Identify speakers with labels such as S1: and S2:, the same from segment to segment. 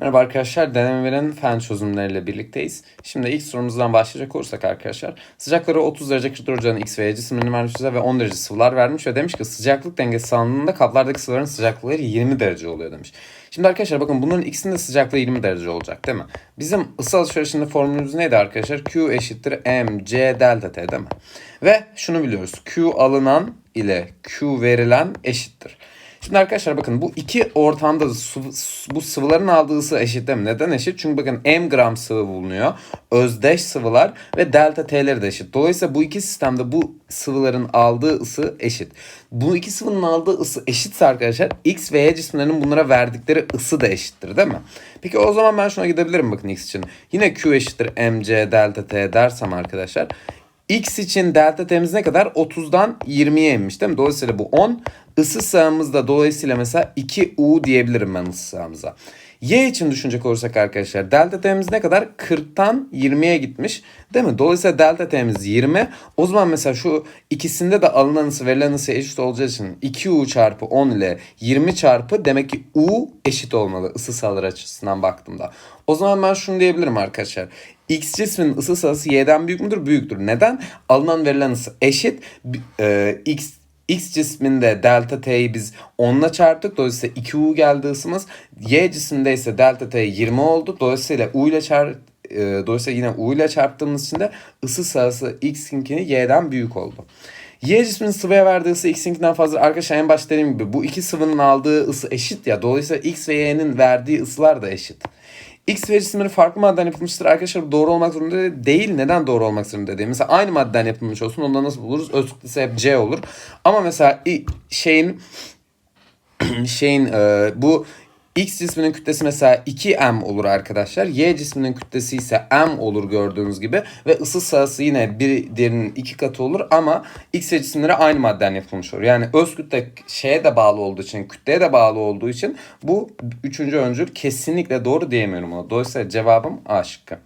S1: Merhaba arkadaşlar, denemelerin fen çözümleriyle birlikteyiz. Şimdi ilk sorumuzdan başlayacak olursak arkadaşlar, sıcakları 30 derece 44 derece x ve y cisimlerini vermiş bize ve 10 derece sıvılar vermiş ve demiş ki sıcaklık dengesi sağlandığında kaplardaki sıvıların sıcaklıkları 20 derece oluyor demiş. Şimdi arkadaşlar bakın bunların ikisinin de sıcaklığı 20 derece olacak değil mi? Bizim ısı alışverişinde formülümüz neydi arkadaşlar? Q eşittir m c delta t değil mi? Ve şunu biliyoruz, Q alınan ile Q verilen eşittir. Şimdi arkadaşlar bakın bu iki ortamda su, bu sıvıların aldığı ısı eşit değil mi? Neden eşit? Çünkü bakın m gram sıvı bulunuyor. Özdeş sıvılar ve delta t'leri de eşit. Dolayısıyla bu iki sistemde bu sıvıların aldığı ısı eşit. Bu iki sıvının aldığı ısı eşitse arkadaşlar x ve y cisimlerinin bunlara verdikleri ısı da eşittir değil mi? Peki o zaman ben şuna gidebilirim bakın x için. Yine q eşittir mc delta t dersem arkadaşlar X için delta T'miz ne kadar? 30'dan 20'ye inmiş değil mi? Dolayısıyla bu 10. Isı sağımızda dolayısıyla mesela 2U diyebilirim ben ısı sağımıza. Y için düşünecek olursak arkadaşlar delta T'miz ne kadar? 40'tan 20'ye gitmiş. Değil mi? Dolayısıyla delta T'miz 20. O zaman mesela şu ikisinde de alınan ısı verilen ısı eşit olacağı için 2U çarpı 10 ile 20 çarpı demek ki U eşit olmalı ısı sağları açısından baktığımda. O zaman ben şunu diyebilirim arkadaşlar. X cisminin ısı sırası y'den büyük müdür? Büyüktür. Neden? Alınan verilen ısı eşit. E, X X cisminde delta T'yi biz 10'la çarptık. Dolayısıyla 2U geldi ısımız. Y cisimde ise delta T 20 oldu. Dolayısıyla U ile çarp e, dolayısıyla yine U ile çarptığımız için de ısı sırası X'inkini Y'den büyük oldu. Y cisminin sıvıya verdiği ısı X'inkinden fazla. Arkadaşlar en başta dediğim gibi bu iki sıvının aldığı ısı eşit ya. Dolayısıyla X ve Y'nin verdiği ısılar da eşit. X ve cisimleri farklı maddeden yapılmıştır. Arkadaşlar doğru olmak zorunda değil. Neden doğru olmak zorunda değil? Mesela aynı maddeden yapılmış olsun. Ondan nasıl buluruz? Öz kütlesi hep C olur. Ama mesela şeyin şeyin e, bu X cisminin kütlesi mesela 2m olur arkadaşlar. Y cisminin kütlesi ise m olur gördüğünüz gibi. Ve ısı sahası yine bir diğerinin iki katı olur ama X cisimleri aynı maddeden yapılmış olur. Yani öz kütle şeye de bağlı olduğu için, kütleye de bağlı olduğu için bu üçüncü öncül kesinlikle doğru diyemiyorum ona. Dolayısıyla cevabım A şıkkı.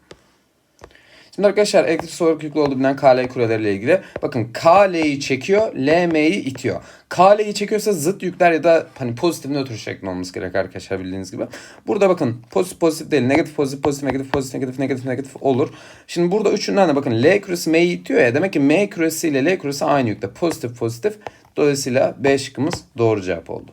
S1: Şimdi arkadaşlar elektrik olarak yüklü olduğu bilinen KL kureleriyle ilgili. Bakın KL'yi çekiyor, LM'yi itiyor. KL'yi çekiyorsa zıt yükler ya da hani pozitif nötr şeklinde olması gerek arkadaşlar bildiğiniz gibi. Burada bakın pozitif pozitif değil, negatif pozitif pozitif negatif pozitif negatif negatif negatif olur. Şimdi burada üçünden de bakın L küresi M'yi itiyor ya demek ki M küresi ile L küresi aynı yükte. Pozitif pozitif. Dolayısıyla B şıkkımız doğru cevap oldu.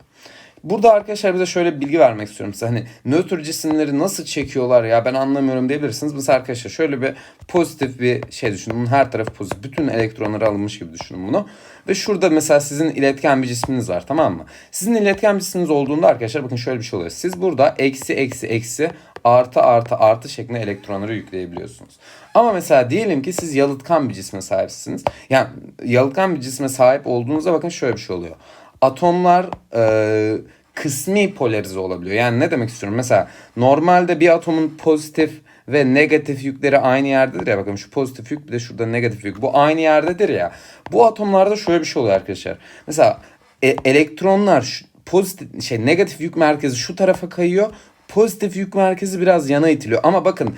S1: Burada arkadaşlar bize şöyle bir bilgi vermek istiyorum size. Hani nötr cisimleri nasıl çekiyorlar ya ben anlamıyorum diyebilirsiniz. Mesela arkadaşlar şöyle bir pozitif bir şey düşünün. Her tarafı pozitif. Bütün elektronları alınmış gibi düşünün bunu. Ve şurada mesela sizin iletken bir cisminiz var tamam mı? Sizin iletken bir cisminiz olduğunda arkadaşlar bakın şöyle bir şey oluyor. Siz burada eksi eksi eksi artı artı artı şeklinde elektronları yükleyebiliyorsunuz. Ama mesela diyelim ki siz yalıtkan bir cisme sahipsiniz. Yani yalıtkan bir cisme sahip olduğunuzda bakın şöyle bir şey oluyor atomlar e, kısmi polarize olabiliyor. Yani ne demek istiyorum? Mesela normalde bir atomun pozitif ve negatif yükleri aynı yerdedir ya. Bakın şu pozitif yük bir de şurada negatif yük. Bu aynı yerdedir ya. Bu atomlarda şöyle bir şey oluyor arkadaşlar. Mesela e, elektronlar pozitif şey negatif yük merkezi şu tarafa kayıyor pozitif yük merkezi biraz yana itiliyor. Ama bakın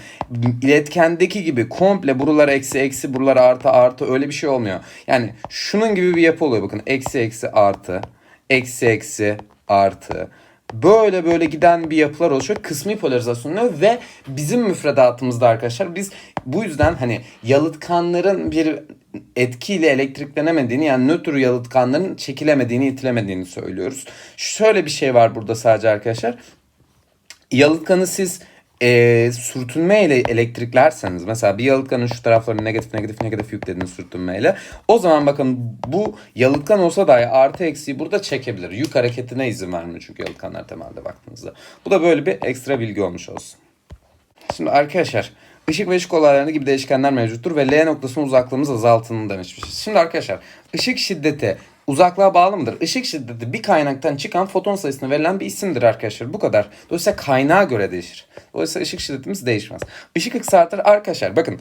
S1: iletkendeki gibi komple buralar eksi eksi buralar artı artı öyle bir şey olmuyor. Yani şunun gibi bir yapı oluyor bakın eksi eksi artı eksi eksi artı böyle böyle giden bir yapılar oluşuyor. Kısmi polarizasyon oluyor ve bizim müfredatımızda arkadaşlar biz bu yüzden hani yalıtkanların bir etkiyle elektriklenemediğini yani nötr yalıtkanların çekilemediğini, itilemediğini söylüyoruz. Şöyle bir şey var burada sadece arkadaşlar yalıtkanı siz e, sürtünme ile elektriklerseniz mesela bir yalıtkanın şu taraflarını negatif negatif negatif yüklediğiniz sürtünmeyle o zaman bakın bu yalıtkan olsa dahi artı eksiği burada çekebilir. Yük hareketine izin vermiyor çünkü yalıtkanlar temelde baktığınızda. Bu da böyle bir ekstra bilgi olmuş olsun. Şimdi arkadaşlar ışık ve ışık olaylarında gibi değişkenler mevcuttur ve L noktasının uzaklığımız azaltını demişmişiz. Şimdi arkadaşlar ışık şiddeti uzaklığa bağlı mıdır? Işık şiddeti bir kaynaktan çıkan foton sayısına verilen bir isimdir arkadaşlar. Bu kadar. Dolayısıyla kaynağa göre değişir. Dolayısıyla ışık şiddetimiz değişmez. Işık hızı artar arkadaşlar. Bakın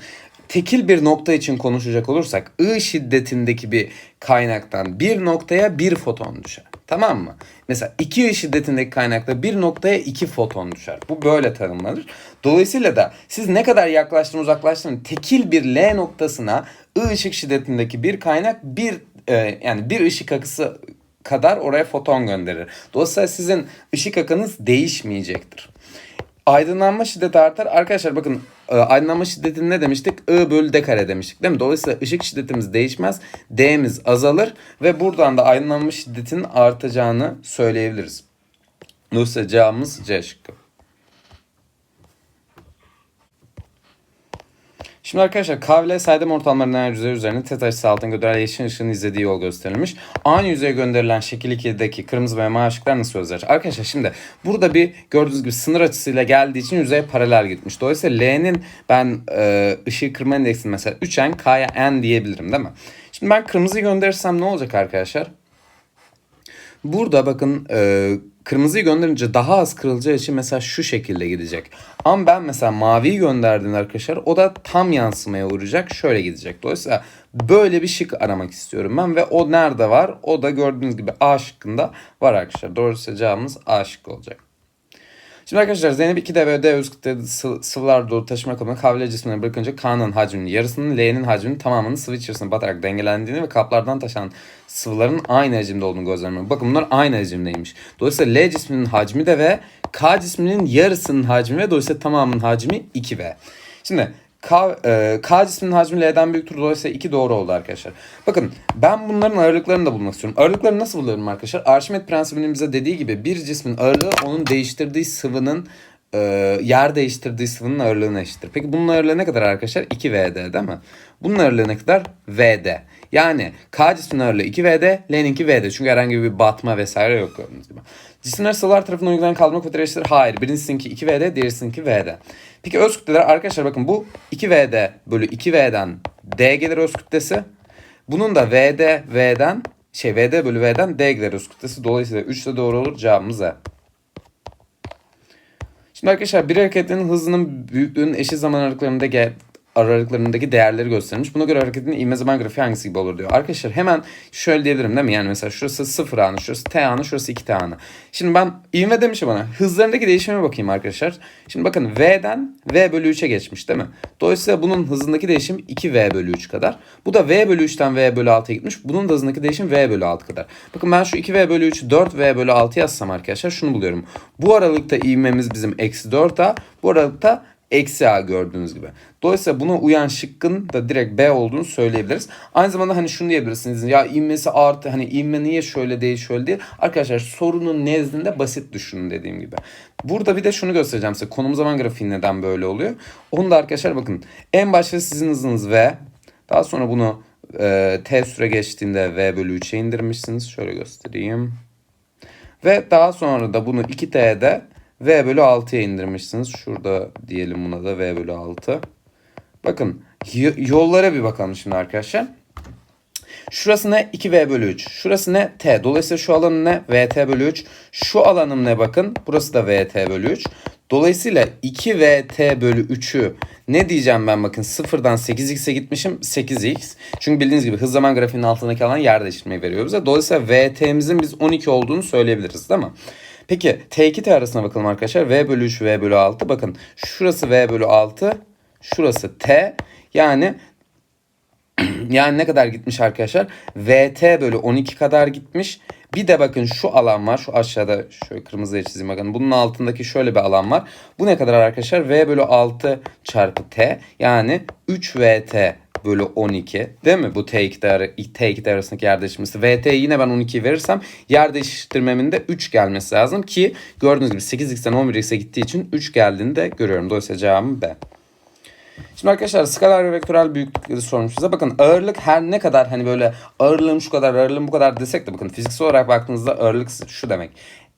S1: tekil bir nokta için konuşacak olursak I şiddetindeki bir kaynaktan bir noktaya bir foton düşer. Tamam mı? Mesela 2 I şiddetindeki kaynakta bir noktaya iki foton düşer. Bu böyle tanımlanır. Dolayısıyla da siz ne kadar yaklaştın uzaklaştın tekil bir L noktasına I ışık şiddetindeki bir kaynak bir e, yani bir ışık akısı kadar oraya foton gönderir. Dolayısıyla sizin ışık akınız değişmeyecektir. aydınlanma şiddeti artar. Arkadaşlar bakın e, aydınlanma şiddetini ne demiştik? I bölü d kare demiştik değil mi? Dolayısıyla ışık şiddetimiz değişmez. D'miz azalır ve buradan da aydınlanma şiddetinin artacağını söyleyebiliriz. Dolayısıyla cevabımız C şıkkı. Şimdi arkadaşlar KVL saydam ortamların enerji yüzeyi üzerine teta açısı altına gönderilen yeşil ışığın izlediği yol gösterilmiş. Aynı yüzeye gönderilen şekil 2'deki kırmızı ve mavi ışıklar nasıl özler? Arkadaşlar şimdi burada bir gördüğünüz gibi sınır açısıyla geldiği için yüzeye paralel gitmiş. Dolayısıyla L'nin ben e, ışığı kırma endeksini mesela 3n K'ya n diyebilirim değil mi? Şimdi ben kırmızıyı gönderirsem ne olacak arkadaşlar? Burada bakın e, kırmızıyı gönderince daha az kırılacağı için mesela şu şekilde gidecek. Ama ben mesela maviyi gönderdiğimde arkadaşlar o da tam yansımaya uğrayacak. Şöyle gidecek. Dolayısıyla böyle bir şık aramak istiyorum ben ve o nerede var? O da gördüğünüz gibi A şıkkında var arkadaşlar. Dolayısıyla cevabımız A şıkkı olacak. Şimdi arkadaşlar Zeynep 2D ve D sıvılar dolu taşıma kabına kavle cismine bırakınca K'nın hacminin yarısının L'nin hacminin tamamının sıvı içerisine batarak dengelendiğini ve kaplardan taşan sıvıların aynı hacimde olduğunu gözlemliyor. Bakın bunlar aynı hacimdeymiş. Dolayısıyla L cisminin hacmi de ve K cisminin yarısının hacmi ve dolayısıyla tamamının hacmi 2V. Şimdi K, e, K cisminin hacmi L'den büyüktür. Dolayısıyla 2 doğru oldu arkadaşlar. Bakın ben bunların ağırlıklarını da bulmak istiyorum. Ağırlıkları nasıl buluyorum arkadaşlar? Arşimet prensibinin bize dediği gibi bir cismin ağırlığı onun değiştirdiği sıvının e, yer değiştirdiği sıvının ağırlığına eşittir. Peki bunun ağırlığı ne kadar arkadaşlar? 2VD değil mi? Bunun ağırlığı ne kadar? VD. Yani K cisminin ağırlığı 2VD, L'ninki VD. Çünkü herhangi bir batma vesaire yok gördüğünüz gibi. Cisimler sıvılar tarafından uygulanan kaldırma kuvvetleri eşittir. Hayır. Birincisininki 2VD, diğerisininki VD. Peki öz kütleler arkadaşlar bakın bu 2VD bölü 2V'den D gelir öz kütlesi. Bunun da VD V'den şey VD bölü V'den D gelir öz kütlesi. Dolayısıyla 3 de doğru olur. Cevabımız E. Şimdi arkadaşlar bir hareketin hızının büyüklüğünün eşit zaman aralıklarında aralıklarındaki değerleri gösterilmiş. Buna göre hareketin ivme zaman grafiği hangisi gibi olur diyor. Arkadaşlar hemen şöyle diyebilirim değil mi? Yani mesela şurası 0 anı, şurası t anı, şurası 2 t anı. Şimdi ben ivme demiş bana. Hızlarındaki değişime bakayım arkadaşlar. Şimdi bakın v'den v bölü 3'e geçmiş değil mi? Dolayısıyla bunun hızındaki değişim 2v bölü 3 kadar. Bu da v bölü 3'ten v bölü 6'ya gitmiş. Bunun da hızındaki değişim v bölü 6 kadar. Bakın ben şu 2v bölü 3'ü 4v bölü 6 yazsam arkadaşlar şunu buluyorum. Bu aralıkta ivmemiz bizim eksi 4a. Bu aralıkta eksi a gördüğünüz gibi. Dolayısıyla buna uyan şıkkın da direkt B olduğunu söyleyebiliriz. Aynı zamanda hani şunu diyebilirsiniz. Ya ivmesi artı hani ivme niye şöyle değil şöyle değil. Arkadaşlar sorunun nezdinde basit düşünün dediğim gibi. Burada bir de şunu göstereceğim size. Konum zaman grafiği neden böyle oluyor. Onu da arkadaşlar bakın. En başta sizin hızınız V. Daha sonra bunu e, T süre geçtiğinde V bölü 3'e indirmişsiniz. Şöyle göstereyim. Ve daha sonra da bunu 2T'de V bölü 6'ya indirmişsiniz. Şurada diyelim buna da V bölü 6. Bakın yollara bir bakalım şimdi arkadaşlar. Şurası ne? 2V bölü 3. Şurası ne? T. Dolayısıyla şu alanın ne? VT bölü 3. Şu alanım ne bakın? Burası da VT bölü 3. Dolayısıyla 2VT bölü 3'ü ne diyeceğim ben bakın sıfırdan 8x'e gitmişim 8x. Çünkü bildiğiniz gibi hız zaman grafiğinin altındaki alan yer değiştirmeyi veriyor bize. Dolayısıyla VT'mizin biz 12 olduğunu söyleyebiliriz değil mi? Peki T2T arasına bakalım arkadaşlar. V bölü 3 V bölü 6. Bakın şurası V bölü 6. Şurası T. Yani yani ne kadar gitmiş arkadaşlar? VT bölü 12 kadar gitmiş. Bir de bakın şu alan var. Şu aşağıda şöyle kırmızıya çizeyim bakın. Bunun altındaki şöyle bir alan var. Bu ne kadar arkadaşlar? V bölü 6 çarpı T. Yani 3 VT bölü 12 değil mi? Bu T2'de, ara- T2'de arasındaki yer. VT'yi yine ben 12 verirsem yer değiştirmemin de 3 gelmesi lazım ki gördüğünüz gibi 8x'ten 11x'e gittiği için 3 geldiğini de görüyorum. Dolayısıyla cevabım B. Şimdi arkadaşlar skalar ve vektörel büyüklükleri sormuş size. Bakın ağırlık her ne kadar hani böyle ağırlığım şu kadar, ağırlığım bu kadar desek de bakın fiziksel olarak baktığınızda ağırlık şu demek.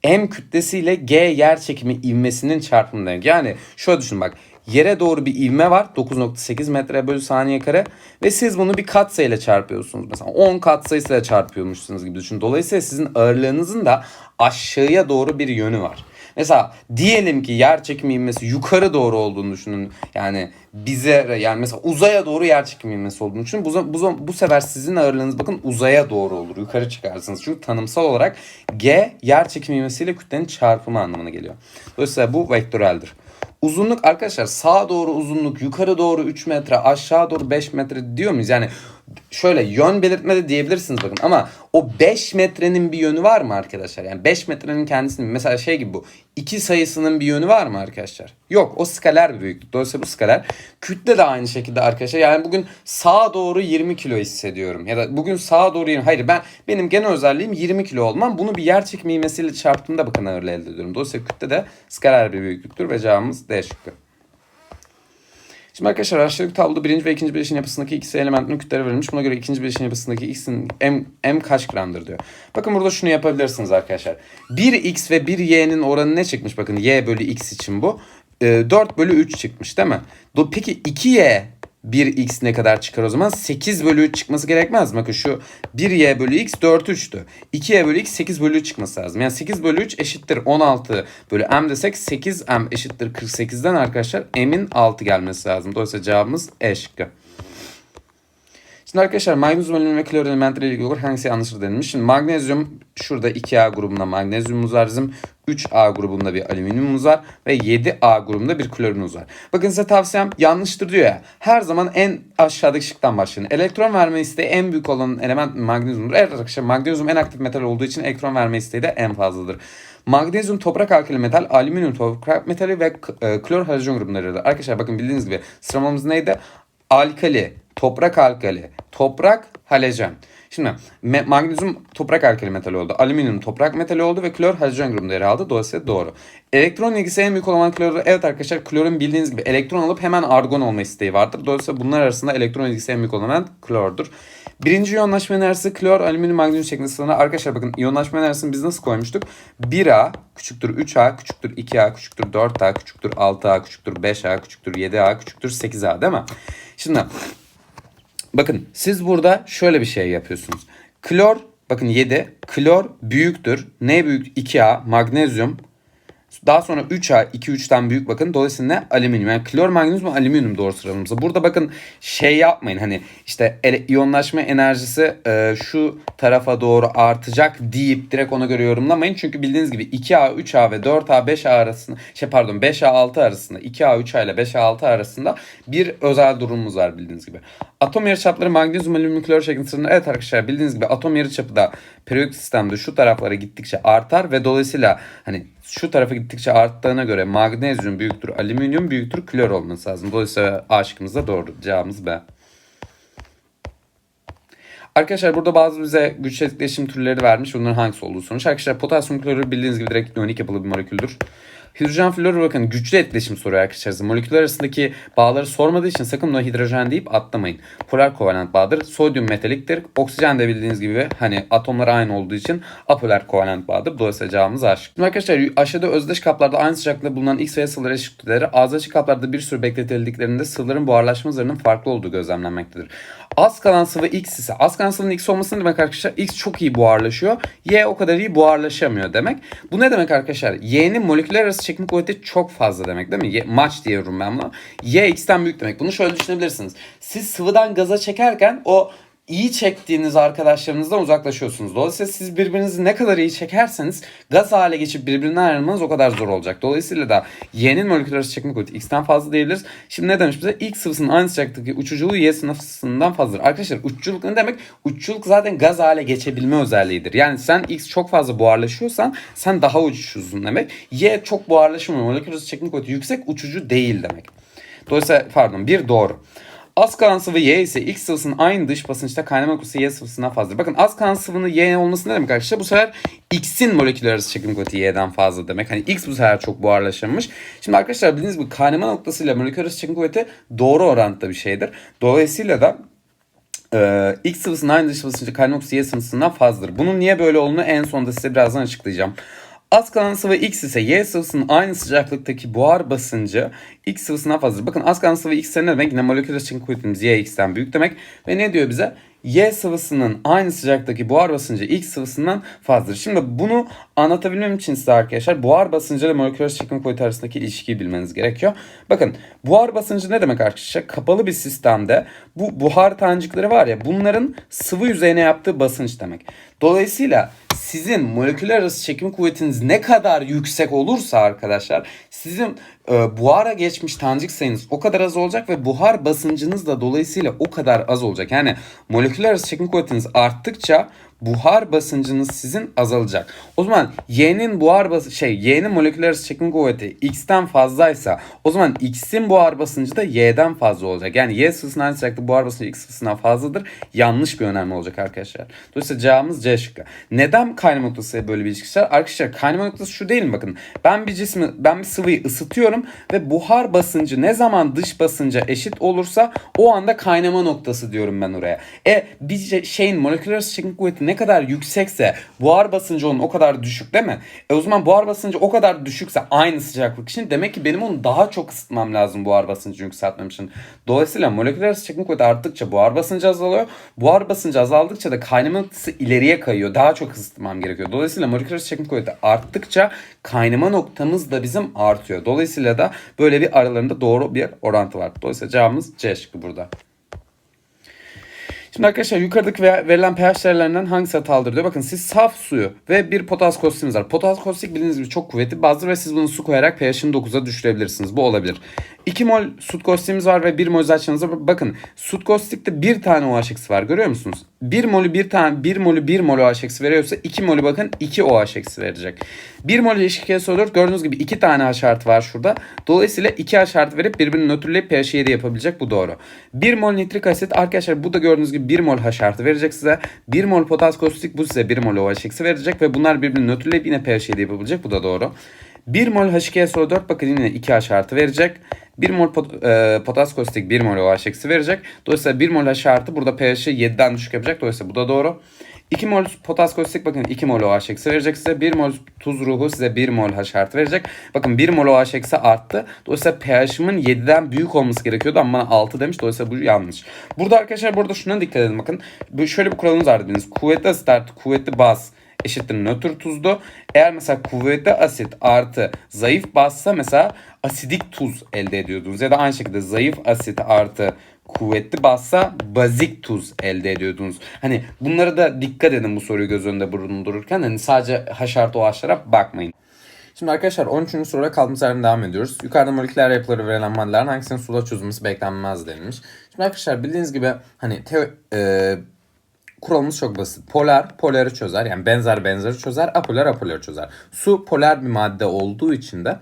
S1: M kütlesiyle G yer çekimi ivmesinin çarpımı demek. Yani şöyle düşün bak. Yere doğru bir ivme var. 9.8 metre bölü saniye kare. Ve siz bunu bir katsayıyla çarpıyorsunuz. Mesela 10 katsayısıyla çarpıyormuşsunuz gibi düşün. Dolayısıyla sizin ağırlığınızın da aşağıya doğru bir yönü var. Mesela diyelim ki yer çekimi ivmesi yukarı doğru olduğunu düşünün. Yani bize yani mesela uzaya doğru yer çekimi ivmesi olduğunu düşünün. Bu, bu, bu sefer sizin ağırlığınız bakın uzaya doğru olur. Yukarı çıkarsınız. Çünkü tanımsal olarak G yer çekimi ivmesiyle kütlenin çarpımı anlamına geliyor. Dolayısıyla bu vektöreldir. Uzunluk arkadaşlar sağa doğru uzunluk yukarı doğru 3 metre aşağı doğru 5 metre diyor muyuz? Yani şöyle yön belirtme de diyebilirsiniz bakın ama o 5 metrenin bir yönü var mı arkadaşlar? Yani 5 metrenin kendisinin mesela şey gibi bu. 2 sayısının bir yönü var mı arkadaşlar? Yok o skaler bir büyüklük. Dolayısıyla bu skaler. Kütle de aynı şekilde arkadaşlar. Yani bugün sağa doğru 20 kilo hissediyorum. Ya da bugün sağa doğru 20. Hayır ben benim genel özelliğim 20 kilo olmam. Bunu bir yer çekimi ivmesiyle çarptığımda bakın ağırlığı elde ediyorum. Dolayısıyla kütle de skaler bir büyüklüktür ve cevabımız D şıkkı. Şimdi arkadaşlar aşağıdaki tabloda birinci ve ikinci bileşin yapısındaki x elementinin kütleleri verilmiş. Buna göre ikinci bileşin yapısındaki x'in m, m kaç gramdır diyor. Bakın burada şunu yapabilirsiniz arkadaşlar. 1x ve 1y'nin oranı ne çıkmış? Bakın y bölü x için bu. Ee, 4 bölü 3 çıkmış değil mi? Peki 2y 1x ne kadar çıkar o zaman? 8 bölü 3 çıkması gerekmez? Bakın şu 1y bölü x 4 3'tü. 2y bölü x 8 bölü 3 çıkması lazım. Yani 8 bölü 3 eşittir 16 bölü m desek 8m eşittir 48'den arkadaşlar m'in 6 gelmesi lazım. Dolayısıyla cevabımız E şıkkı. Şimdi arkadaşlar magnezyum, alüminyum ve klor elementleriyle ilgili olarak hangisi yanlıştır denilmiş. Şimdi magnezyum şurada 2A grubunda magnezyumumuz var bizim. 3A grubunda bir alüminyumumuz var. Ve 7A grubunda bir klorumuz var. Bakın size tavsiyem yanlıştır diyor ya. Her zaman en aşağıdaki şıktan başlayın. Elektron verme isteği en büyük olan element magnezyumdur. Evet arkadaşlar magnezyum en aktif metal olduğu için elektron verme isteği de en fazladır. Magnezyum toprak alkali metal, alüminyum toprak metali ve e, klor halojen gruplarıdır. Arkadaşlar bakın bildiğiniz gibi sıralamamız neydi? Alkali, toprak alkali, toprak halojen. Şimdi magnezyum toprak alkali metali oldu. Alüminyum toprak metali oldu ve klor halojen grubunda yer aldı. Dolayısıyla doğru. Elektron ilgisi en büyük olan klor. Evet arkadaşlar klorun bildiğiniz gibi elektron alıp hemen argon olma isteği vardır. Dolayısıyla bunlar arasında elektron ilgisi en büyük olan klordur. Birinci iyonlaşma enerjisi klor, alüminyum, magnezyum şeklinde sıralanır. Arkadaşlar bakın iyonlaşma enerjisini biz nasıl koymuştuk? 1A küçüktür 3A küçüktür 2A küçüktür 4A küçüktür 6A küçüktür 5A küçüktür 7A küçüktür 8A değil mi? Şimdi bakın siz burada şöyle bir şey yapıyorsunuz. Klor bakın 7 klor büyüktür. Ne büyük? 2A magnezyum daha sonra 3A 2 3'ten büyük bakın. Dolayısıyla alüminyum. Yani klor, magnezyum, alüminyum doğru sıralamamızda. Burada bakın şey yapmayın. Hani işte iyonlaşma enerjisi e, şu tarafa doğru artacak deyip direkt ona göre yorumlamayın. Çünkü bildiğiniz gibi 2A, 3A ve 4A, 5A arasında şey pardon 5A, 6 arasında 2A, 3A ile 5A, 6 arasında bir özel durumumuz var bildiğiniz gibi. Atom yarıçapları magnezyum, alüminyum, klor şeklinde sıralanır. Evet arkadaşlar bildiğiniz gibi atom yarıçapı da periyodik sistemde şu taraflara gittikçe artar ve dolayısıyla hani şu tarafa gittikçe arttığına göre magnezyum büyüktür, alüminyum büyüktür, klor olması lazım. Dolayısıyla A da doğru. Cevabımız B. Arkadaşlar burada bazı bize güç etkileşim türleri vermiş. Bunların hangisi olduğu sonuç. Arkadaşlar potasyum klorür bildiğiniz gibi direkt iyonik yapılı bir moleküldür. Hidrojen florür bakın güçlü etkileşim soruyor arkadaşlar. Moleküller arasındaki bağları sormadığı için sakın buna hidrojen deyip atlamayın. Polar kovalent bağdır. Sodyum metaliktir. Oksijen de bildiğiniz gibi hani atomlar aynı olduğu için apolar kovalent bağdır. Dolayısıyla cevabımız A. Şimdi arkadaşlar aşağıda özdeş kaplarda aynı sıcaklıkta bulunan X ve sıvıları eşit kütleleri ağız açık kaplarda bir süre bekletildiklerinde sıvıların buharlaşma hızlarının farklı olduğu gözlemlenmektedir. Az kalan sıvı X ise az kalan sıvının X olması demek arkadaşlar? X çok iyi buharlaşıyor. Y o kadar iyi buharlaşamıyor demek. Bu ne demek arkadaşlar? Y'nin moleküler arası çekim kuvveti çok fazla demek değil mi? Y, maç diyorum ben buna. Y X'ten büyük demek. Bunu şöyle düşünebilirsiniz. Siz sıvıdan gaza çekerken o iyi çektiğiniz arkadaşlarınızdan uzaklaşıyorsunuz. Dolayısıyla siz birbirinizi ne kadar iyi çekerseniz gaz hale geçip birbirinden ayrılmanız o kadar zor olacak. Dolayısıyla da Y'nin moleküler arası çekme kuvveti X'ten fazla diyebiliriz. Şimdi ne demiş bize? X sıvısının aynı sıcaklıktaki uçuculuğu Y sıvısından fazladır. Arkadaşlar uçuculuk ne demek? Uçuculuk zaten gaz hale geçebilme özelliğidir. Yani sen X çok fazla buharlaşıyorsan sen daha uçuşusun demek. Y çok buharlaşmıyor. Moleküler arası çekme kuvveti yüksek uçucu değil demek. Dolayısıyla pardon bir doğru. Az kalan sıvı Y ise X sıvısının aynı dış basınçta kaynama kuvveti Y sıvısından fazladır. Bakın az kalan sıvının Y olması ne demek arkadaşlar? Bu sefer X'in moleküler arası çekim kuvveti Y'den fazla demek. Hani X bu sefer çok buharlaşılmış. Şimdi arkadaşlar bildiğiniz gibi kaynama noktasıyla moleküler arası çekim kuvveti doğru orantıda bir şeydir. Dolayısıyla da ee, X sıvısının aynı dış basıncı kuvveti Y sıvısından fazladır. Bunun niye böyle olduğunu en sonunda size birazdan açıklayacağım. Az kalan sıvı X ise Y sıvısının aynı sıcaklıktaki buhar basıncı X sıvısından fazladır. Bakın az kalan sıvı X ne demek? Yine moleküler çekim kuvvetimiz Y X'ten büyük demek. Ve ne diyor bize? Y sıvısının aynı sıcaklıktaki buhar basıncı X sıvısından fazladır. Şimdi bunu anlatabilmem için size arkadaşlar buhar basıncı ile moleküler çekim kuvveti arasındaki ilişkiyi bilmeniz gerekiyor. Bakın buhar basıncı ne demek arkadaşlar? Kapalı bir sistemde bu buhar tanecikleri var ya bunların sıvı yüzeyine yaptığı basınç demek. Dolayısıyla sizin moleküler arası çekim kuvvetiniz ne kadar yüksek olursa arkadaşlar sizin e, buhara geçmiş tanecik sayınız o kadar az olacak ve buhar basıncınız da dolayısıyla o kadar az olacak. Yani moleküler arası çekim kuvvetiniz arttıkça buhar basıncınız sizin azalacak. O zaman Y'nin buhar bas şey Y'nin moleküler arası çekim kuvveti X'ten fazlaysa o zaman X'in buhar basıncı da Y'den fazla olacak. Yani Y sıvısının aynı sıcaklıkta buhar basıncı X sıvısından fazladır. Yanlış bir önerme olacak arkadaşlar. Dolayısıyla cevabımız C şıkkı. Neden kaynama noktası böyle bir ilişkisi var? Arkadaşlar kaynama noktası şu değil mi bakın. Ben bir cismi ben bir sıvıyı ısıtıyorum ve buhar basıncı ne zaman dış basınca eşit olursa o anda kaynama noktası diyorum ben oraya. E bir şeyin moleküler arası çekim kuvveti ne kadar yüksekse buhar basıncı onun o kadar düşük değil mi? E o zaman buhar basıncı o kadar düşükse aynı sıcaklık için demek ki benim onu daha çok ısıtmam lazım buhar basıncını yükseltmem için. Dolayısıyla moleküler çekim kuvveti arttıkça buhar basıncı azalıyor. Buhar basıncı azaldıkça da kaynama noktası ileriye kayıyor. Daha çok ısıtmam gerekiyor. Dolayısıyla moleküler çekim kuvveti arttıkça kaynama noktamız da bizim artıyor. Dolayısıyla da böyle bir aralarında doğru bir orantı var. Dolayısıyla cevabımız C şıkkı burada. Şimdi arkadaşlar yukarıdaki ve- verilen pH değerlerinden hangisi hatalıdır diyor. Bakın siz saf suyu ve bir potas kostimiz var. Potas kostik bildiğiniz gibi çok kuvvetli bazdır ve siz bunu su koyarak pH'ini 9'a düşürebilirsiniz. Bu olabilir. 2 mol sut kostimiz var ve 1 mol zaçyanız var. Bakın sut kostikte bir tane OH var görüyor musunuz? 1 molü bir tane 1 molü 1 mol OH eksi veriyorsa 2 molü bakın 2 OH eksi verecek. 1 mol H2SO4 gördüğünüz gibi 2 tane H artı var şurada. Dolayısıyla 2 H artı verip birbirini nötrleyip pH 7 yapabilecek bu doğru. 1 mol nitrik asit arkadaşlar bu da gördüğünüz gibi 1 mol H artı verecek size. 1 mol potas kostik bu size 1 mol OH eksi verecek ve bunlar birbirini nötrleyip yine pH 7 yapabilecek bu da doğru. 1 mol H2SO4 bakın yine 2 H artı verecek. 1 mol pot, e, potas kostik 1 mol OH eksi verecek. Dolayısıyla 1 mol H artı burada pH'i 7'den düşük yapacak. Dolayısıyla bu da doğru. 2 mol potas kostik bakın 2 mol OH eksi verecek size. 1 mol tuz ruhu size 1 mol H artı verecek. Bakın 1 mol OH eksi arttı. Dolayısıyla pH'imin 7'den büyük olması gerekiyordu ama bana 6 demiş. Dolayısıyla bu yanlış. Burada arkadaşlar burada şuna dikkat edin bakın. Şöyle bir kuralımız var dediniz. Kuvvetli asit artı kuvvetli baz eşittir nötr tuzdu. Eğer mesela kuvvetli asit artı zayıf bazsa mesela asidik tuz elde ediyordunuz. Ya da aynı şekilde zayıf asit artı kuvvetli bassa bazik tuz elde ediyordunuz. Hani bunlara da dikkat edin bu soruyu göz önünde bulundururken. Hani sadece H artı OH'lara bakmayın. Şimdi arkadaşlar 13. soruya kaldığımız yerden devam ediyoruz. Yukarıda moleküler yapıları verilen maddelerin hangisinin suda çözülmesi beklenmez denilmiş. Şimdi arkadaşlar bildiğiniz gibi hani teo- e, kuralımız çok basit. Polar poları çözer. Yani benzer benzeri çözer. Apolar apoları çözer. Su polar bir madde olduğu için de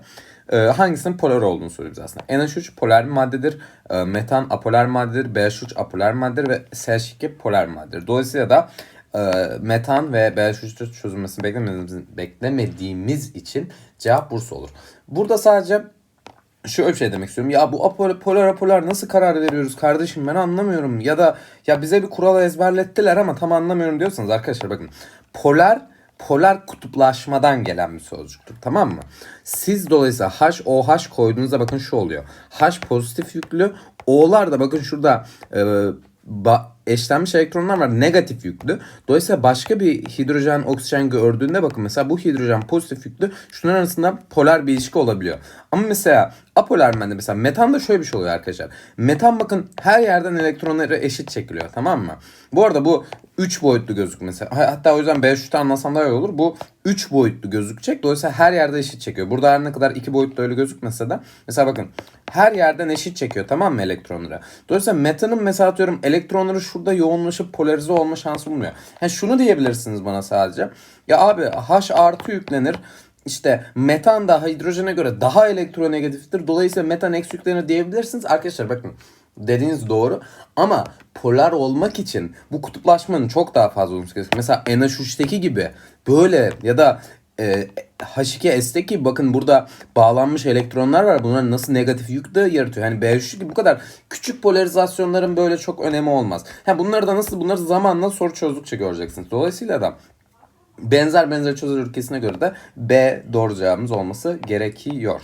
S1: e, hangisinin polar olduğunu soruyoruz aslında. NH3 polar bir maddedir. E, metan apolar maddedir. BH3 apolar maddedir ve CH2 polar maddedir. Dolayısıyla da e, metan ve BH3 çözülmesini beklemediğimiz, beklemediğimiz için cevap Bursa olur. Burada sadece şöyle bir şey demek istiyorum. Ya bu apolar, polar apolar nasıl karar veriyoruz kardeşim ben anlamıyorum. Ya da ya bize bir kural ezberlettiler ama tam anlamıyorum diyorsanız arkadaşlar bakın. Polar polar kutuplaşmadan gelen bir sözcüktür tamam mı? Siz dolayısıyla H, OH koyduğunuzda bakın şu oluyor. H pozitif yüklü, O'lar da bakın şurada e, ba- eşlenmiş elektronlar var negatif yüklü. Dolayısıyla başka bir hidrojen oksijen gördüğünde bakın mesela bu hidrojen pozitif yüklü şunların arasında polar bir ilişki olabiliyor. Ama mesela apolar madde mesela metanda şöyle bir şey oluyor arkadaşlar. Metan bakın her yerden elektronları eşit çekiliyor tamam mı? Bu arada bu 3 boyutlu gözükmesi. Hatta o yüzden B3'te anlasam daha iyi olur. Bu 3 boyutlu gözükecek. Dolayısıyla her yerde eşit çekiyor. Burada her ne kadar 2 boyutlu öyle gözükmese de mesela bakın her yerden eşit çekiyor tamam mı elektronları? Dolayısıyla metanın mesela atıyorum elektronları şurada yoğunlaşıp polarize olma şansı bulmuyor. Yani şunu diyebilirsiniz bana sadece. Ya abi H artı yüklenir. İşte metan da hidrojene göre daha elektronegatiftir. Dolayısıyla metan eksi yüklenir diyebilirsiniz. Arkadaşlar bakın dediğiniz doğru ama polar olmak için bu kutuplaşmanın çok daha fazla olması gerekiyor. Mesela NH3'teki gibi böyle ya da e, H2S'teki bakın burada bağlanmış elektronlar var. Bunlar nasıl negatif yük de yaratıyor. Yani B3 gibi bu kadar küçük polarizasyonların böyle çok önemi olmaz. Ha bunları da nasıl bunları zamanla soru çözdükçe göreceksiniz. Dolayısıyla da benzer benzer çözer ülkesine göre de B doğru cevabımız olması gerekiyor.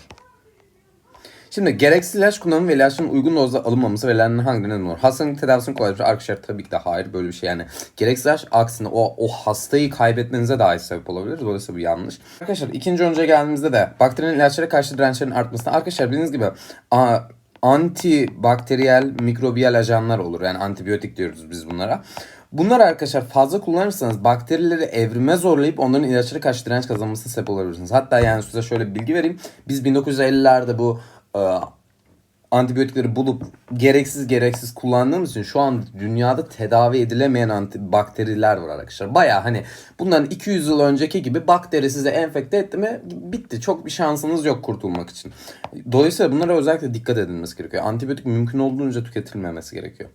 S1: Şimdi gereksiz ilaç kullanımı ve ilaçların uygun dozda alınmaması verilen hangi neden olur? Hastalık tedavisini kolaylaştırır. Arkadaşlar tabii ki de hayır böyle bir şey yani. Gereksiz ilaç aksine o, o hastayı kaybetmenize dahi sebep olabilir. Dolayısıyla bu yanlış. Arkadaşlar ikinci önce geldiğimizde de bakterinin ilaçlara karşı dirençlerin artmasına. Arkadaşlar bildiğiniz gibi a, antibakteriyel mikrobiyal ajanlar olur. Yani antibiyotik diyoruz biz bunlara. Bunlar arkadaşlar fazla kullanırsanız bakterileri evrime zorlayıp onların ilaçlara karşı direnç kazanmasına sebep olabilirsiniz. Hatta yani size şöyle bir bilgi vereyim. Biz 1950'lerde bu antibiyotikleri bulup gereksiz gereksiz kullandığımız için şu an dünyada tedavi edilemeyen anti bakteriler var arkadaşlar. Baya hani bundan 200 yıl önceki gibi bakteri size enfekte etti mi bitti. Çok bir şansınız yok kurtulmak için. Dolayısıyla bunlara özellikle dikkat edilmesi gerekiyor. Antibiyotik mümkün olduğunca tüketilmemesi gerekiyor.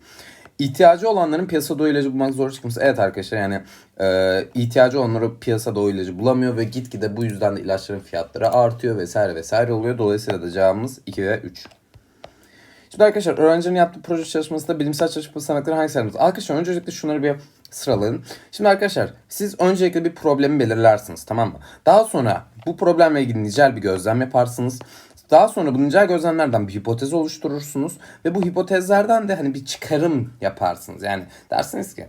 S1: İhtiyacı olanların piyasada o ilacı bulmak zor çıkması. Evet arkadaşlar yani e, ihtiyacı olanları piyasada o ilacı bulamıyor ve gitgide bu yüzden de ilaçların fiyatları artıyor vesaire vesaire oluyor. Dolayısıyla da cevabımız 2 ve 3. Şimdi arkadaşlar öğrencinin yaptığı proje çalışmasında bilimsel çalışma sanatları hangisi aramız? Arkadaşlar öncelikle şunları bir sıralayın. Şimdi arkadaşlar siz öncelikle bir problemi belirlersiniz tamam mı? Daha sonra bu problemle ilgili nicel bir gözlem yaparsınız. Daha sonra bu gözlemlerden bir hipotez oluşturursunuz ve bu hipotezlerden de hani bir çıkarım yaparsınız. Yani dersiniz ki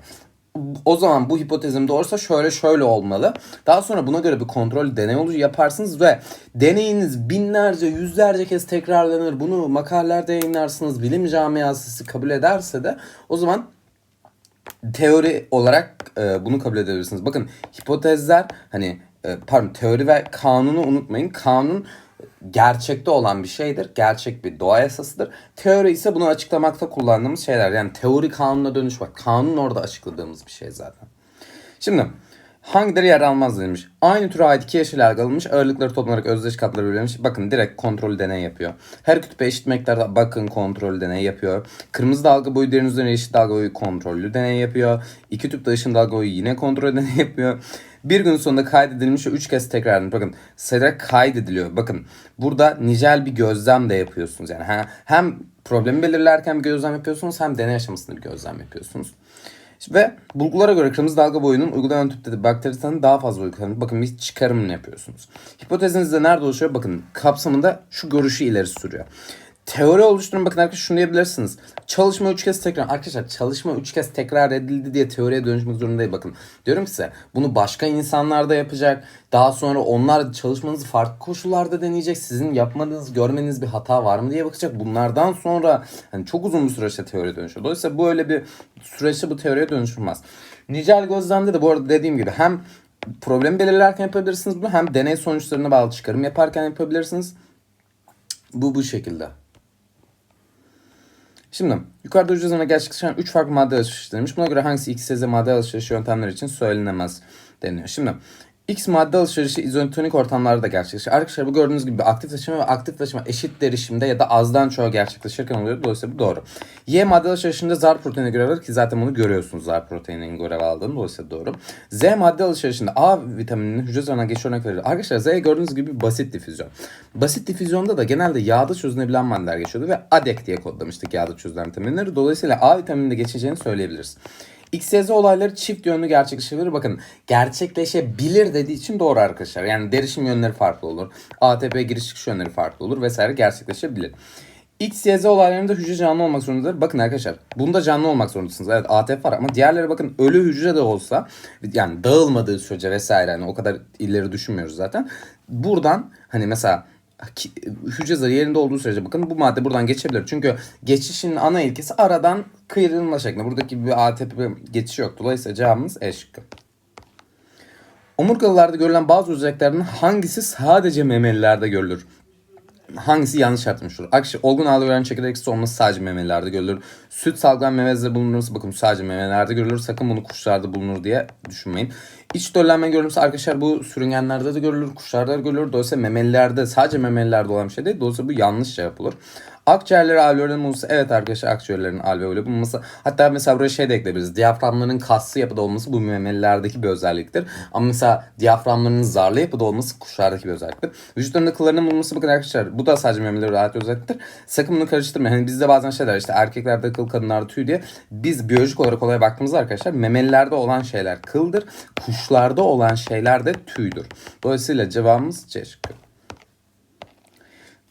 S1: o zaman bu hipotezim doğruysa şöyle şöyle olmalı. Daha sonra buna göre bir kontrol deney olucu yaparsınız ve deneyiniz binlerce yüzlerce kez tekrarlanır. Bunu makalelerde yayınlarsınız. Bilim camiası kabul ederse de o zaman teori olarak e, bunu kabul edebilirsiniz. Bakın hipotezler hani e, pardon teori ve kanunu unutmayın. Kanun gerçekte olan bir şeydir. Gerçek bir doğa yasasıdır. Teori ise bunu açıklamakta kullandığımız şeyler. Yani teori kanuna dönüş bak. Kanun orada açıkladığımız bir şey zaten. Şimdi hangileri yer almaz demiş. Aynı türe ait iki yeşil algılanmış. Ağırlıkları toplanarak özdeş katları belirlemiş. Bakın direkt kontrol deney yapıyor. Her kütüphe eşit miktarda bakın kontrol deney yapıyor. Kırmızı dalga boyu derin üzerine yeşil dalga boyu kontrollü deney yapıyor. İki tüpte ışın dalga boyu yine kontrol deney yapıyor. Bir gün sonunda kaydedilmiş ve üç kez tekrarlanır. Bakın sayıda kaydediliyor. Bakın burada nicel bir gözlem de yapıyorsunuz. Yani hem problemi belirlerken bir gözlem yapıyorsunuz hem deney aşamasında bir gözlem yapıyorsunuz. Ve bulgulara göre kırmızı dalga boyunun uygulanan tüpte de bakteri tanı daha fazla uygulanır. Bakın bir çıkarımını yapıyorsunuz. Hipoteziniz de nerede oluşuyor? Bakın kapsamında şu görüşü ileri sürüyor. Teori oluşturun bakın arkadaşlar şunu diyebilirsiniz. Çalışma üç kez tekrar. Arkadaşlar çalışma üç kez tekrar edildi diye teoriye dönüşmek zorunda değil. Bakın diyorum ki size bunu başka insanlar da yapacak. Daha sonra onlar çalışmanızı farklı koşullarda deneyecek. Sizin yapmadığınız, görmeniz bir hata var mı diye bakacak. Bunlardan sonra hani çok uzun bir süreçte teoriye dönüşüyor. Dolayısıyla bu öyle bir süreçte bu teoriye dönüşülmez. Nicel gözlemde de bu arada dediğim gibi hem problemi belirlerken yapabilirsiniz bunu hem deney sonuçlarına bağlı çıkarım yaparken yapabilirsiniz. Bu bu şekilde. Şimdi yukarıda hücre üzerine gerçekleşen 3 farklı madde alışverişi denilmiş. Buna göre hangisi XYZ madde alışverişi yöntemleri için söylenemez deniyor. Şimdi X madde alışverişi izotonik ortamlarda da gerçekleşir. Arkadaşlar bu gördüğünüz gibi aktif taşıma ve aktif taşıma eşit derişimde ya da azdan çoğa gerçekleşirken oluyor. Dolayısıyla bu doğru. Y madde alışverişinde zar proteini görev ki zaten bunu görüyorsunuz zar proteininin görev aldığını. Dolayısıyla doğru. Z madde alışverişinde A vitamininin hücre zarına geçiş örnek verir. Arkadaşlar Z gördüğünüz gibi basit difüzyon. Basit difüzyonda da genelde yağda çözünebilen maddeler geçiyordu ve ADEK diye kodlamıştık yağda çözülen vitaminleri. Dolayısıyla A vitamininde geçeceğini söyleyebiliriz. XYZ olayları çift yönlü gerçekleşebilir. Bakın gerçekleşebilir dediği için doğru arkadaşlar. Yani derişim yönleri farklı olur. ATP giriş çıkış yönleri farklı olur vesaire gerçekleşebilir. X, Y, Z olaylarında hücre canlı olmak zorundadır. Bakın arkadaşlar bunda canlı olmak zorundasınız. Evet ATF var ama diğerleri bakın ölü hücre de olsa yani dağılmadığı sürece vesaire hani o kadar ileri düşünmüyoruz zaten. Buradan hani mesela hücre zarı yerinde olduğu sürece bakın bu madde buradan geçebilir. Çünkü geçişin ana ilkesi aradan kıyrılma şeklinde. Buradaki bir ATP geçişi yok. Dolayısıyla cevabımız E şıkkı. Omurgalılarda görülen bazı özelliklerden hangisi sadece memelilerde görülür? Hangisi yanlış yapmış olur? Akşı, olgun ağlı veren çekirdek olması sadece memelilerde görülür. Süt salgılayan memezde bulunursa bakın sadece memelilerde görülür. Sakın bunu kuşlarda bulunur diye düşünmeyin. İç döllenme görülmesi arkadaşlar bu sürüngenlerde de görülür, kuşlarda da görülür. Dolayısıyla memelilerde sadece memelilerde olan bir şey değil. Dolayısıyla bu yanlış cevap olur. Akciğerleri alveolün bulunması. Evet arkadaşlar akciğerlerin alveolü bulunması. Hatta mesela buraya şey de ekleyebiliriz. Diyaframların kaslı yapıda olması bu memelilerdeki bir özelliktir. Ama mesela diyaframlarının zarlı yapıda olması kuşlardaki bir özelliktir. Vücutlarında kıllarının bulunması bakın arkadaşlar bu da sadece memelilere ait özelliktir. Sakın bunu karıştırmayın. Hani bizde bazen şeyler işte erkeklerde kıl kadınlarda tüy diye. Biz biyolojik olarak olaya baktığımızda arkadaşlar memelilerde olan şeyler kıldır. Kuşlarda olan şeyler de tüydür. Dolayısıyla cevabımız C şıkkı.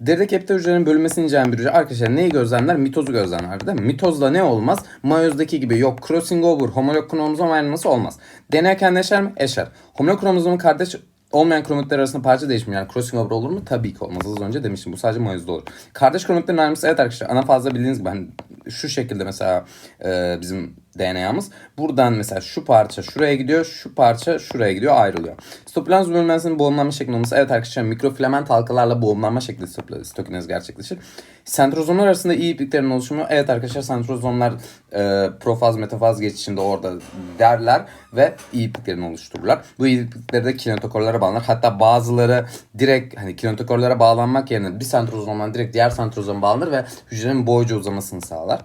S1: Derideki epite hücrelerin bölünmesini inceleyen bir hücre arkadaşlar neyi gözlemler? Mitozu gözlemler değil mi? Mitozla ne olmaz? Mayozdaki gibi yok crossing over, homolog kromozom ayrılması olmaz. DNA kendleşer mi? Eşer. Homolog kromozomun kardeş olmayan kromatitler arasında parça değişimi yani crossing over olur mu? Tabii ki olmaz. Az önce demiştim. Bu sadece mayozda olur. Kardeş kromatitlerin ayrılması evet arkadaşlar ana fazla bildiğiniz gibi hani şu şekilde mesela e, bizim DNA'mız. Buradan mesela şu parça şuraya gidiyor, şu parça şuraya gidiyor, ayrılıyor. Sitoplazm bölünmesinin boğumlanma şekli olması. Evet arkadaşlar mikrofilament halkalarla boğumlanma şekli sitokinez gerçekleşir. Sentrozomlar arasında iyi ipliklerin oluşumu. Evet arkadaşlar sentrozomlar e, profaz metafaz geçişinde orada derler ve iyi ipliklerini oluştururlar. Bu iyi iplikleri de kinetokorlara bağlanır. Hatta bazıları direkt hani kinetokorlara bağlanmak yerine bir sentrozomdan direkt diğer sentrozoma bağlanır ve hücrenin boyunca uzamasını sağlar.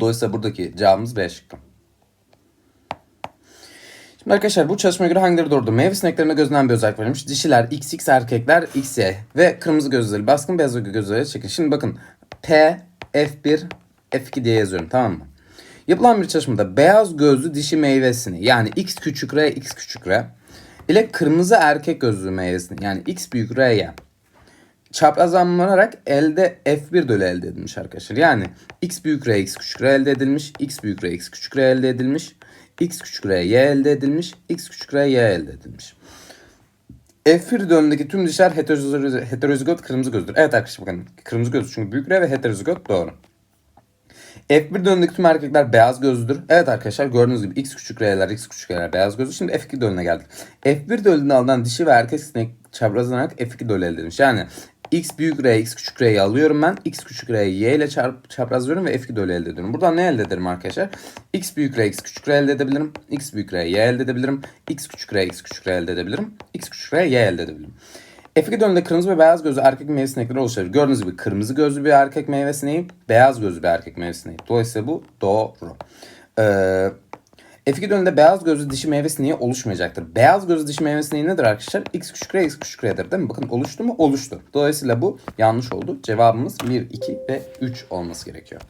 S1: Dolayısıyla buradaki cevabımız B şıkkı. Şimdi arkadaşlar bu çalışmaya göre hangileri doğrudur? Meyve sineklerine gözlenen bir özellik verilmiş. Dişiler XX erkekler XY ve kırmızı gözleri baskın beyaz gözleri çekin. Şimdi bakın P, F1, F2 diye yazıyorum tamam mı? Yapılan bir çalışmada beyaz gözlü dişi meyvesini yani X küçük R, X küçük R ile kırmızı erkek gözlü meyvesini yani X büyük R, Y çaprazlanmayarak elde F1 dölü elde edilmiş arkadaşlar. Yani x büyük R, x küçük R elde edilmiş. x büyük R, x küçük R elde edilmiş. x küçük R, y elde edilmiş. x küçük R, y elde edilmiş. F1 dölündeki tüm dişler heterozigot, kırmızı gözdür. Evet arkadaşlar bakın kırmızı göz çünkü büyük R ve heterozigot doğru. F1 dönemindeki tüm erkekler beyaz gözlüdür. Evet arkadaşlar gördüğünüz gibi X küçük R'ler, X küçük R'ler beyaz gözlü. Şimdi F2 dölüne geldik. F1 dölünde alınan dişi ve erkek sinek çaprazlanarak F2 dölü elde edilmiş. Yani X büyük R, X küçük R'yi alıyorum ben. X küçük R'yi Y ile çarp, çaprazlıyorum ve F2 dölü elde ediyorum. Buradan ne elde ederim arkadaşlar? X büyük R, X küçük R elde edebilirim. X büyük R, Y elde edebilirim. X küçük R, X küçük R elde edebilirim. X küçük R, Y elde edebilirim. F2 döneminde kırmızı ve beyaz gözlü erkek meyve sinekleri oluşabilir. Gördüğünüz gibi kırmızı gözlü bir erkek meyve sineği, beyaz gözlü bir erkek meyve sineği. Dolayısıyla bu doğru. Ee, F2 döneminde beyaz gözlü dişi meyve sineği oluşmayacaktır. Beyaz gözlü dişi meyve sineği nedir arkadaşlar? X küçük R, X küçük R'dir değil mi? Bakın oluştu mu? Oluştu. Dolayısıyla bu yanlış oldu. Cevabımız 1, 2 ve 3 olması gerekiyor.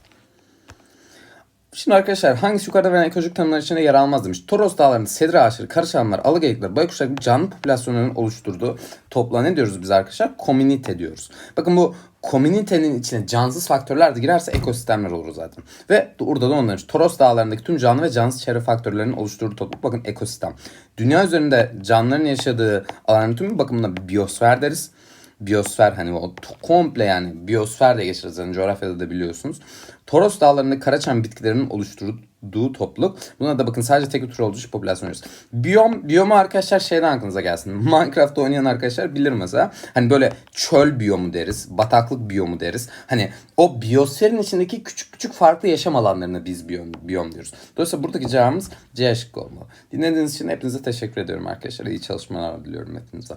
S1: Şimdi arkadaşlar hangisi yukarıda verilen ekolojik tanımlar içinde yer almaz demiş. Toros dağlarında sedir ağaçları, karışanlar, alıgeyikler, baykuşlar gibi canlı popülasyonların oluşturduğu topla ne diyoruz biz arkadaşlar? Komünite diyoruz. Bakın bu komünitenin içine cansız faktörler de girerse ekosistemler olur zaten. Ve burada da onların Toros dağlarındaki tüm canlı ve cansız çevre faktörlerinin oluşturduğu topluluk bakın ekosistem. Dünya üzerinde canlıların yaşadığı alanın tümü bakımında bir biyosfer deriz biyosfer hani o komple yani biyosfer de geçeriz yani coğrafyada da biliyorsunuz. Toros dağlarında karaçam bitkilerinin oluşturduğu topluluk. Buna da bakın sadece tek bir tür olduğu için popülasyon arıyoruz. Biyom, biyomu arkadaşlar şeyden aklınıza gelsin. Minecraft'ta oynayan arkadaşlar bilir mesela. Hani böyle çöl biyomu deriz. Bataklık biyomu deriz. Hani o biyosferin içindeki küçük küçük farklı yaşam alanlarına biz biyom, biyom diyoruz. Dolayısıyla buradaki cevabımız C şıkkı olmalı. Dinlediğiniz için hepinize teşekkür ediyorum arkadaşlar. İyi çalışmalar diliyorum hepinize.